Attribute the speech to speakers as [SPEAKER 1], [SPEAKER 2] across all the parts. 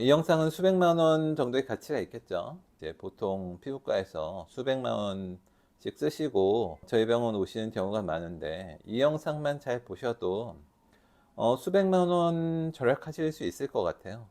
[SPEAKER 1] 이 영상은 수백만 원 정도의 가치가 있겠죠. 이제 보통 피부과에서 수백만 원씩 쓰시고 저희 병원 오시는 경우가 많은데 이 영상만 잘 보셔도 어, 수백만 원 절약하실 수 있을 것 같아요.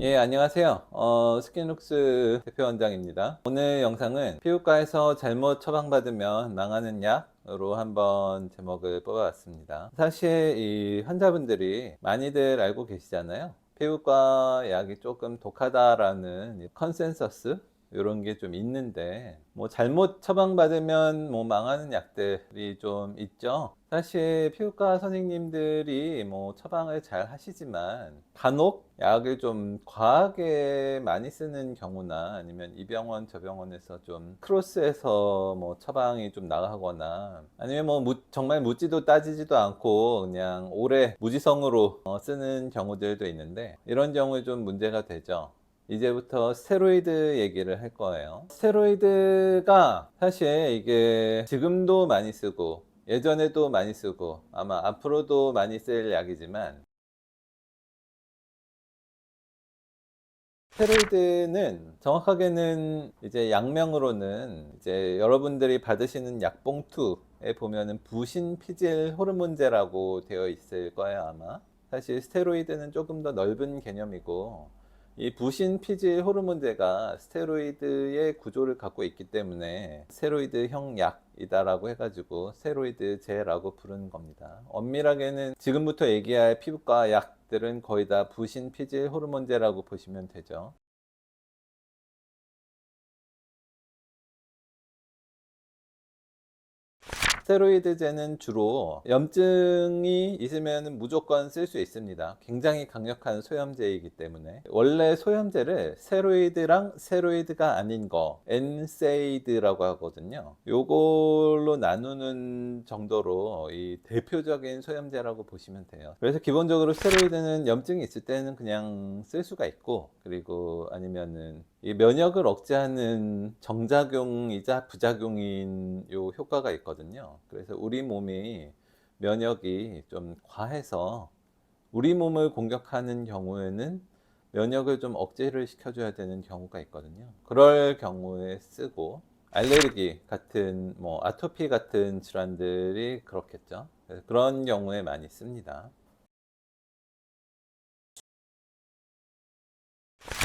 [SPEAKER 1] 예, 안녕하세요. 어, 스킨룩스 대표원장입니다. 오늘 영상은 피부과에서 잘못 처방받으면 망하는 약 으로 한번 제목을 뽑아봤습니다. 사실 이 환자분들이 많이들 알고 계시잖아요. 피부과 약이 조금 독하다라는 이 컨센서스 이런 게 좀 있는데 뭐 잘못 처방받으면 뭐 망하는 약들이 좀 있죠. 사실 피부과 선생님들이 뭐 처방을 잘 하시지만 간혹 약을 좀 과하게 많이 쓰는 경우나 아니면 이 병원 저 병원에서 좀 크로스해서 뭐 처방이 좀 나가거나 아니면 뭐 무- 정말 묻지도 따지지도 않고 그냥 오래 무지성으로 어, 쓰는 경우들도 있는데 이런 경우에 좀 문제가 되죠. 이제부터 스테로이드 얘기를 할 거예요. 스테로이드가 사실 이게 지금도 많이 쓰고 예전에도 많이 쓰고 아마 앞으로도 많이 쓸 약이지만 스테로이드는 정확하게는 이제 약명으로는 이제 여러분들이 받으시는 약봉투에 보면은 부신 피질 호르몬제라고 되어 있을 거예요 아마 사실 스테로이드는 조금 더 넓은 개념이고 이 부신 피질 호르몬제가 스테로이드의 구조를 갖고 있기 때문에 스테로이드형 약이다라고 해가지고 스테로이드제라고 부르는 겁니다. 엄밀하게는 지금부터 얘기할 피부과 약들은 거의 다 부신 피질 호르몬제라고 보시면 되죠. 스테로이드제는 주로 염증이 있으면 무조건 쓸 수 있습니다. 굉장히 강력한 소염제이기 때문에 원래 소염제를 스테로이드랑 스테로이드가 아닌 거 엔세이드라고 하거든요. 요걸로 나누는 정도로 이 대표적인 소염제라고 보시면 돼요. 그래서 기본적으로 스테로이드는 염증이 있을 때는 그냥 쓸 수가 있고 그리고 아니면은 이 면역을 억제하는 정작용이자 부작용인 요 효과가 있거든요. 그래서 우리 몸이 면역이 좀 과해서 우리 몸을 공격하는 경우에는 면역을 좀 억제를 시켜줘야 되는 경우가 있거든요. 그럴 경우에 쓰고 알레르기 같은 뭐 아토피 같은 질환들이 그렇겠죠. 그런 경우에 많이 씁니다.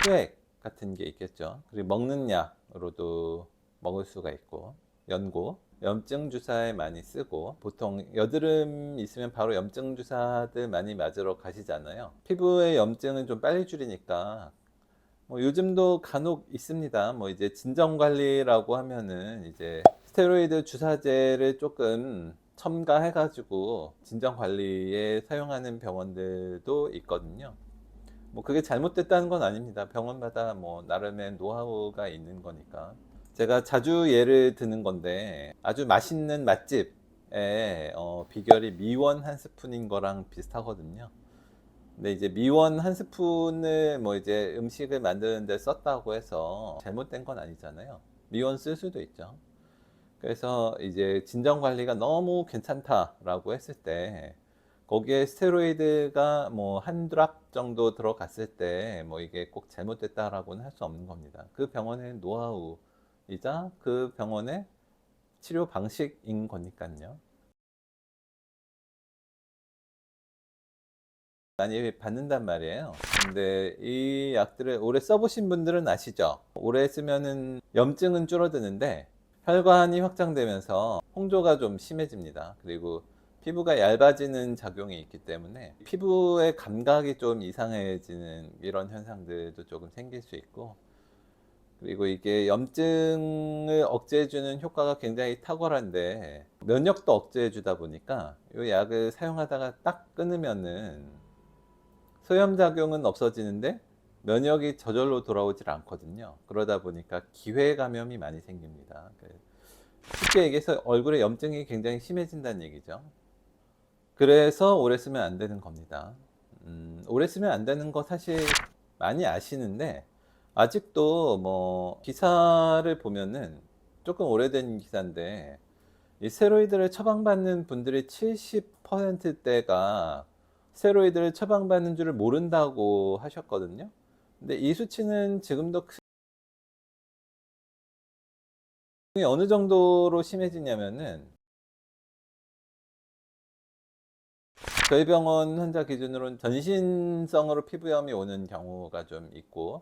[SPEAKER 1] 수액 같은 게 있겠죠. 그리고 먹는 약으로도 먹을 수가 있고 연고, 염증 주사에 많이 쓰고 보통 여드름 있으면 바로 염증 주사들 많이 맞으러 가시잖아요. 피부의 염증은 좀 빨리 줄이니까 뭐 요즘도 간혹 있습니다. 뭐 이제 진정 관리라고 하면은 이제 스테로이드 주사제를 조금 첨가해가지고 진정 관리에 사용하는 병원들도 있거든요. 뭐 그게 잘못됐다는 건 아닙니다. 병원마다 뭐 나름의 노하우가 있는 거니까. 제가 자주 예를 드는 건데 아주 맛있는 맛집의 어, 비결이 미원 한 스푼인 거랑 비슷하거든요. 근데 이제 미원 한 스푼을 뭐 이제 음식을 만드는데 썼다고 해서 잘못된 건 아니잖아요. 미원 쓸 수도 있죠. 그래서 이제 진정 관리가 너무 괜찮다라고 했을 때 거기에 스테로이드가 뭐 한 드랍 정도 들어갔을 때 뭐 이게 꼭 잘못됐다라고는 할 수 없는 겁니다. 그 병원의 노하우이자 그 병원의 치료 방식인 거니까요. 많이 받는단 말이에요. 근데 이 약들을 오래 써보신 분들은 아시죠? 오래 쓰면은 염증은 줄어드는데 혈관이 확장되면서 홍조가 좀 심해집니다. 그리고 피부가 얇아지는 작용이 있기 때문에 피부의 감각이 좀 이상해지는 이런 현상들도 조금 생길 수 있고 그리고 이게 염증을 억제해주는 효과가 굉장히 탁월한데 면역도 억제해주다 보니까 이 약을 사용하다가 딱 끊으면은 소염작용은 없어지는데 면역이 저절로 돌아오질 않거든요. 그러다 보니까 기회 감염이 많이 생깁니다. 그 쉽게 얘기해서 얼굴에 염증이 굉장히 심해진다는 얘기죠. 그래서 오래 쓰면 안 되는 겁니다. 음, 오래 쓰면 안 되는 거 사실 많이 아시는데 아직도 뭐 기사를 보면은 조금 오래된 기사인데 이 스테로이드를 처방받는 분들의 70%대가 스테로이드를 처방받는 줄을 모른다고 하셨거든요. 근데 이 수치는 지금도 크- 어느 정도로 심해지냐면은 저희 병원 환자 기준으로는 전신성으로 피부염이 오는 경우가 좀 있고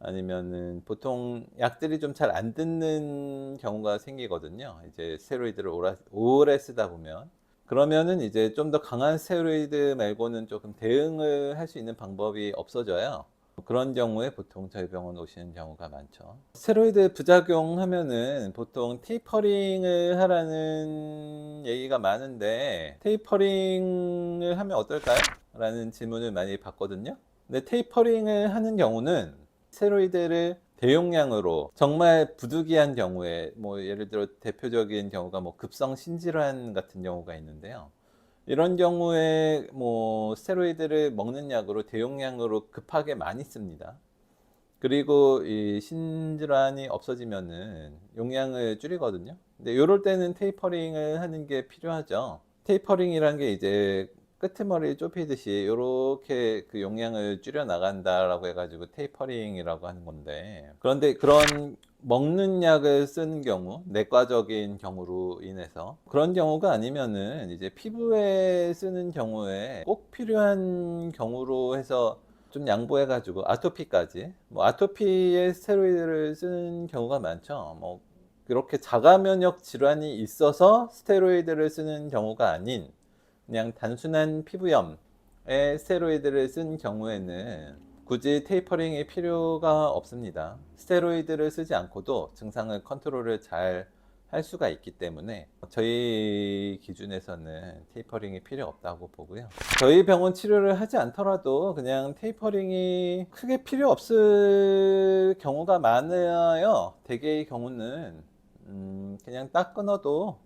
[SPEAKER 1] 아니면은 보통 약들이 좀 잘 안 듣는 경우가 생기거든요. 이제 스테로이드를 오라- 오래 쓰다 보면 그러면은 이제 좀 더 강한 스테로이드 말고는 조금 대응을 할 수 있는 방법이 없어져요. 그런 경우에 보통 저희 병원 오시는 경우가 많죠. 스테로이드 부작용 하면은 보통 테이퍼링을 하라는 얘기가 많은데 테이퍼링을 하면 어떨까요? 라는 질문을 많이 받거든요. 근데 테이퍼링을 하는 경우는 스테로이드를 대용량으로 정말 부득이한 경우에 뭐 예를 들어 대표적인 경우가 뭐 급성 신질환 같은 경우가 있는데요. 이런 경우에 뭐 스테로이드를 먹는 약으로 대용량으로 급하게 많이 씁니다. 그리고 이 신질환이 없어지면은 용량을 줄이거든요. 근데 이럴 때는 테이퍼링을 하는 게 필요하죠. 테이퍼링이란 게 이제 끄트머리 좁히듯이 이렇게 그 용량을 줄여 나간다라고 해가지고 테이퍼링이라고 하는 건데 그런데 그런 먹는 약을 쓰는 경우 내과적인 경우로 인해서 그런 경우가 아니면은 이제 피부에 쓰는 경우에 꼭 필요한 경우로 해서 좀 양보해가지고 아토피까지 뭐 아토피에 스테로이드를 쓰는 경우가 많죠. 뭐 그렇게 자가 면역 질환이 있어서 스테로이드를 쓰는 경우가 아닌 그냥 단순한 피부염에 스테로이드를 쓴 경우에는 굳이 테이퍼링이 필요가 없습니다. 스테로이드를 쓰지 않고도 증상을 컨트롤을 잘 할 수가 있기 때문에 저희 기준에서는 테이퍼링이 필요 없다고 보고요. 저희 병원 치료를 하지 않더라도 그냥 테이퍼링이 크게 필요 없을 경우가 많아요. 대개의 경우는 음, 그냥 딱 끊어도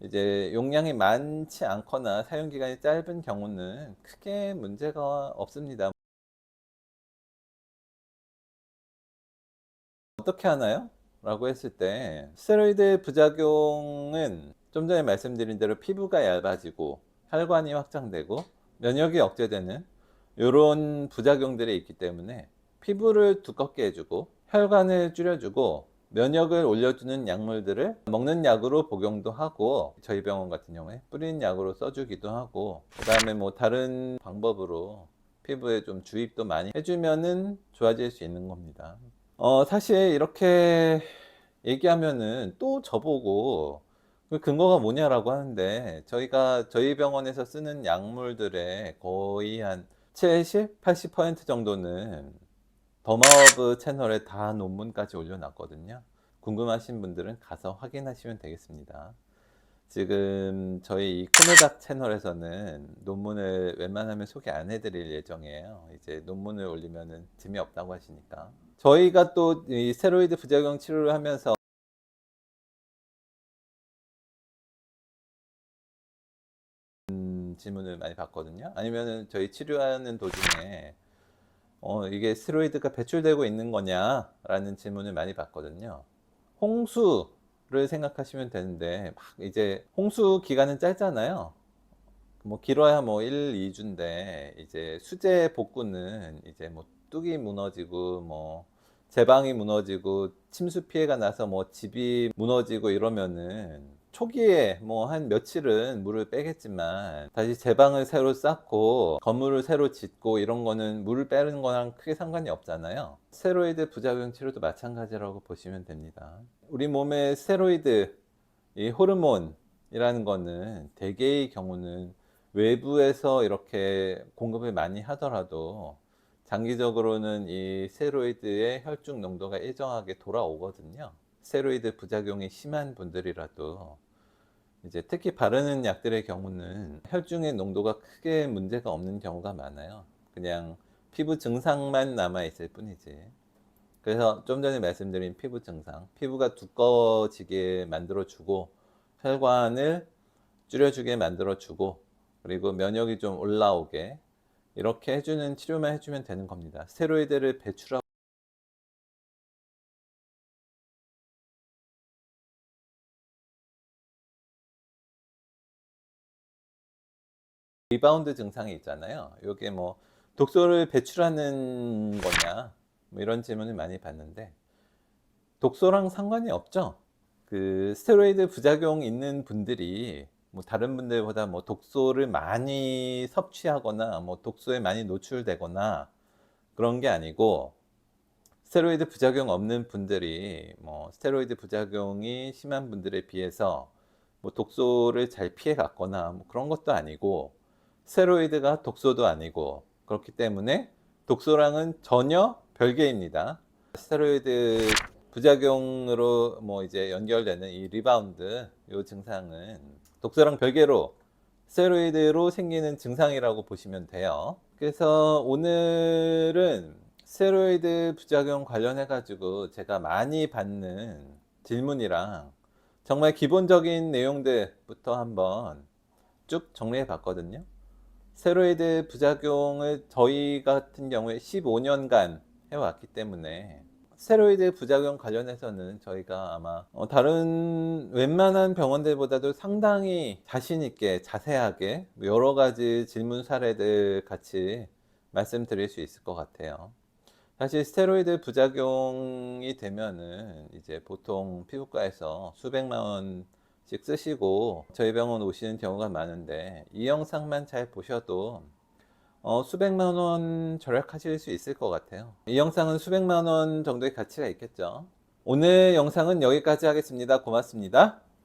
[SPEAKER 1] 이제 용량이 많지 않거나 사용 기간이 짧은 경우는 크게 문제가 없습니다. 어떻게 하나요? 라고 했을 때 스테로이드 부작용은 좀 전에 말씀드린 대로 피부가 얇아지고 혈관이 확장되고 면역이 억제되는 이런 부작용들이 있기 때문에 피부를 두껍게 해주고 혈관을 줄여주고 면역을 올려주는 약물들을 먹는 약으로 복용도 하고 저희 병원 같은 경우에 뿌리는 약으로 써주기도 하고 그 다음에 뭐 다른 방법으로 피부에 좀 주입도 많이 해주면은 좋아질 수 있는 겁니다. 어, 사실 이렇게 얘기하면은 또 저보고 그 근거가 뭐냐라고 하는데 저희가 저희 병원에서 쓰는 약물들의 거의 한 70, 80% 정도는 더마워브 채널에 다 논문까지 올려놨거든요. 궁금하신 분들은 가서 확인하시면 되겠습니다. 지금 저희 이 코메닥 채널에서는 논문을 웬만하면 소개 안 해드릴 예정이에요. 이제 논문을 올리면은 재미없다고 하시니까. 저희가 또 이 스테로이드 부작용 치료를 하면서 음, 질문을 많이 받거든요. 아니면은 저희 치료하는 도중에 어, 이게 스테로이드가 배출되고 있는 거냐라는 질문을 많이 받거든요. 홍수를 생각하시면 되는데 막 이제 홍수 기간은 짧잖아요. 뭐 길어야 뭐 1, 2주인데 이제 수제 복구는 이제 뭐 뚝이 무너지고 뭐 제방이 무너지고 침수 피해가 나서 뭐 집이 무너지고 이러면은 초기에 뭐 한 며칠은 물을 빼겠지만 다시 제방을 새로 쌓고 건물을 새로 짓고 이런 거는 물을 빼는 거랑 크게 상관이 없잖아요. 스테로이드 부작용 치료도 마찬가지라고 보시면 됩니다. 우리 몸에 스테로이드 이 호르몬이라는 거는 대개의 경우는 외부에서 이렇게 공급을 많이 하더라도 장기적으로는 이 스테로이드의 혈중 농도가 일정하게 돌아오거든요. 스테로이드 부작용이 심한 분들이라도 이제 특히 바르는 약들의 경우는 혈중의 농도가 크게 문제가 없는 경우가 많아요. 그냥 피부 증상만 남아 있을 뿐이지. 그래서 좀 전에 말씀드린 피부 증상, 피부가 두꺼워지게 만들어 주고 혈관을 줄여주게 만들어 주고 그리고 면역이 좀 올라오게 이렇게 해주는 치료만 해주면 되는 겁니다. 스테로이드를 배출하고 리바운드 증상이 있잖아요. 이게 뭐 독소를 배출하는 거냐 뭐 이런 질문을 많이 받는데 독소랑 상관이 없죠. 그 스테로이드 부작용 있는 분들이 뭐 다른 분들보다 뭐 독소를 많이 섭취하거나 뭐 독소에 많이 노출되거나 그런 게 아니고 스테로이드 부작용 없는 분들이 뭐 스테로이드 부작용이 심한 분들에 비해서 뭐 독소를 잘 피해 갔거나 뭐 그런 것도 아니고 스테로이드가 독소도 아니고 그렇기 때문에 독소랑은 전혀 별개입니다. 스테로이드 부작용으로 뭐 이제 연결되는 이 리바운드 요 증상은 독소랑 별개로 스테로이드로 생기는 증상이라고 보시면 돼요. 그래서 오늘은 스테로이드 부작용 관련해 가지고 제가 많이 받는 질문이랑 정말 기본적인 내용들부터 한번 쭉 정리해 봤거든요. 스테로이드 부작용을 저희 같은 경우에 15년간 해왔기 때문에 스테로이드 부작용 관련해서는 저희가 아마 어, 다른 웬만한 병원들보다도 상당히 자신 있게 자세하게 여러 가지 질문 사례들 같이 말씀드릴 수 있을 것 같아요. 사실 스테로이드 부작용이 되면은 이제 보통 피부과에서 수백만 원씩 쓰시고 저희 병원 오시는 경우가 많은데 이 영상만 잘 보셔도 어, 수백만 원 절약하실 수 있을 것 같아요. 이 영상은 수백만 원 정도의 가치가 있겠죠. 오늘 영상은 여기까지 하겠습니다. 고맙습니다.